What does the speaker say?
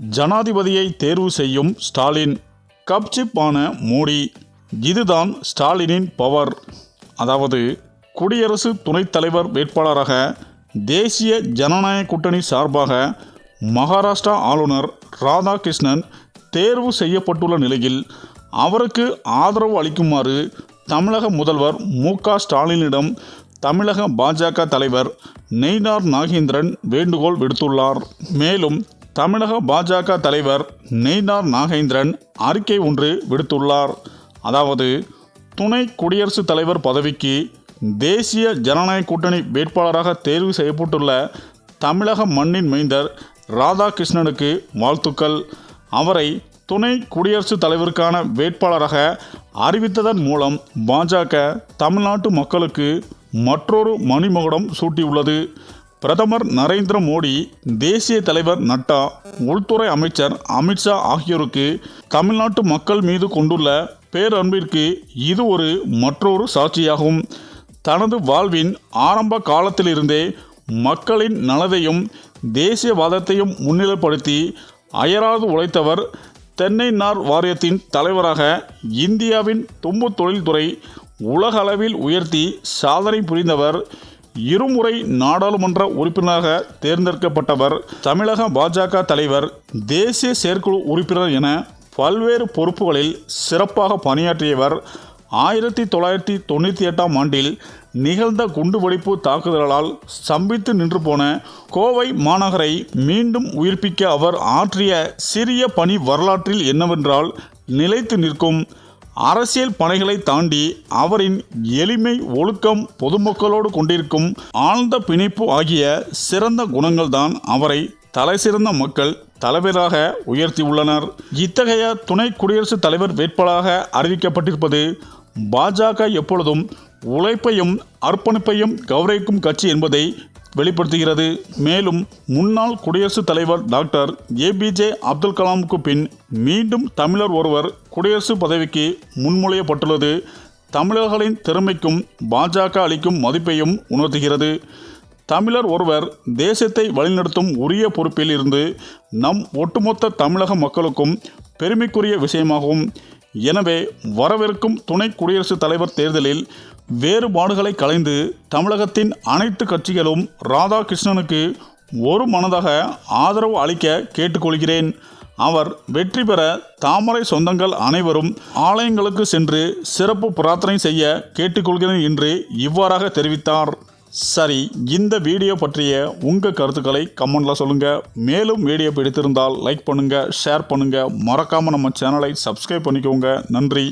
ஜனாதிபதியை தேர்வு செய்யும் ஸ்டாலின். கப்சிப்பான மோடி. இதுதான் ஸ்டாலினின் பவர். அதாவது குடியரசு துணைத் தலைவர் வேட்பாளராக தேசிய ஜனநாயக கூட்டணி சார்பாக மகாராஷ்டிரா ஆளுநர் ராதாகிருஷ்ணன் தேர்வு செய்யப்பட்டுள்ள நிலையில் அவருக்கு ஆதரவு அளிக்குமாறு தமிழக முதல்வர் மு க ஸ்டாலினிடம் தமிழக பாஜக தலைவர் நெய்னார் நாகேந்திரன் வேண்டுகோள் விடுத்துள்ளார். மேலும் தமிழக பாஜக தலைவர் நெய்னார் நாகேந்திரன் அறிக்கை ஒன்று விடுத்துள்ளார். அதாவது துணை குடியரசுத் தலைவர் பதவிக்கு தேசிய ஜனநாயக கூட்டணி வேட்பாளராக தேர்வு செய்யப்பட்டுள்ள தமிழக மண்ணின் மைந்தர் ராதாகிருஷ்ணனுக்கு வாழ்த்துக்கள். அவரை துணை குடியரசுத் தலைவருக்கான வேட்பாளராக அறிவித்ததன் மூலம் பாஜக தமிழ்நாட்டு மக்களுக்கு மற்றொரு மணிமகுடம் சூட்டியுள்ளது. பிரதமர் நரேந்திர மோடி தேசிய தலைவர் நட்டா உள்துறை அமைச்சர் அமித்ஷா ஆகியோருக்கு தமிழ்நாட்டு மக்கள் மீது கொண்டுள்ள பேரன்பிற்கு இது ஒரு மற்றொரு சாட்சியாகும். தனது வாழ்வின் ஆரம்ப காலத்திலிருந்தே மக்களின் நலதையும் தேசியவாதத்தையும் முன்னிலைப்படுத்தி அயராது உழைத்தவர் தென்னை நார் வாரியத்தின் தலைவராக இந்தியாவின் தும்பு தொழில்துறை உலகளவில் உயர்த்தி சாதனை புரிந்தவர் இருமுறை நாடாளுமன்ற உறுப்பினராக தேர்ந்தெடுக்கப்பட்டவர் தமிழக பாஜக தலைவர் தேசிய செயற்குழு உறுப்பினர் என பல்வேறு பொறுப்புகளில் சிறப்பாக பணியாற்றியவர் ஆயிரத்தி தொள்ளாயிரத்தி தொண்ணூற்றி எட்டாம் ஆண்டில் நிகழ்ந்த குண்டுவெடிப்பு தாக்குதலால் ஸ்தம்பித்து நின்று போன கோவை மாநகரை மீண்டும் உயிர்ப்பிக்க அவர் ஆற்றிய சிறிய பணி வரலாற்றில் என்னவென்றால் நிலைத்து நிற்கும் அரசியல் பணிகளை தாண்டி அவரின் எளிமை ஒழுக்கம் பொதுமக்களோடு கொண்டிருக்கும் ஆழ்ந்த பிணைப்பு ஆகிய சிறந்த குணங்கள்தான் அவரை தலைசிறந்த மக்கள் தலைவராக உயர்த்தியுள்ளனர். இத்தகைய துணை குடியரசுத் தலைவர் வேட்பாளராக அறிவிக்கப்பட்டிருப்பது பாஜக எப்பொழுதும் உழைப்பையும் அர்ப்பணிப்பையும் கௌரவிக்கும் கட்சி என்பதை வெளிப்படுத்துகிறது. மேலும் முன்னாள் குடியரசுத் தலைவர் டாக்டர் ஏபிஜே அப்துல் கலாமுக்கு பின் மீண்டும் தமிழர் ஒருவர் குடியரசு பதவிக்கு முன்மொழியப்பட்டுள்ளது. தமிழர்களின் திறமைக்கும் பாஜக அளிக்கும் மதிப்பையும் உணர்த்துகிறது. தமிழர் ஒருவர் தேசத்தை வழிநடத்தும் உரிய பொறுப்பில் இருந்து நம் ஒட்டுமொத்த தமிழக மக்களுக்கும் பெருமைக்குரிய விஷயமாகும். எனவே வரவிருக்கும் துணை குடியரசுத் தலைவர் தேர்தலில் வேறுபாடுகளை கலைந்து தமிழகத்தின் அனைத்து கட்சிகளும் ராதாகிருஷ்ணனுக்கு ஒரு மனதாக ஆதரவு அளிக்க கேட்டுக்கொள்கிறேன். அவர் வெற்றி பெற தாமரை சொந்தங்கள் அனைவரும் ஆலயங்களுக்கு சென்று சிறப்பு பிரார்த்தனை செய்ய கேட்டுக்கொள்கிறேன் என்று இவ்வாறாக தெரிவித்தார். சரி இந்த வீடியோ பற்றிய உங்கள் கருத்துக்களை கமெண்டில் சொல்லுங்கள் மேலும் வீடியோ பிடித்திருந்தால் லைக் பண்ணுங்கள் ஷேர் பண்ணுங்கள் மறக்காமல் நம்ம சேனலை சப்ஸ்கிரைப் பண்ணிக்கோங்க. நன்றி.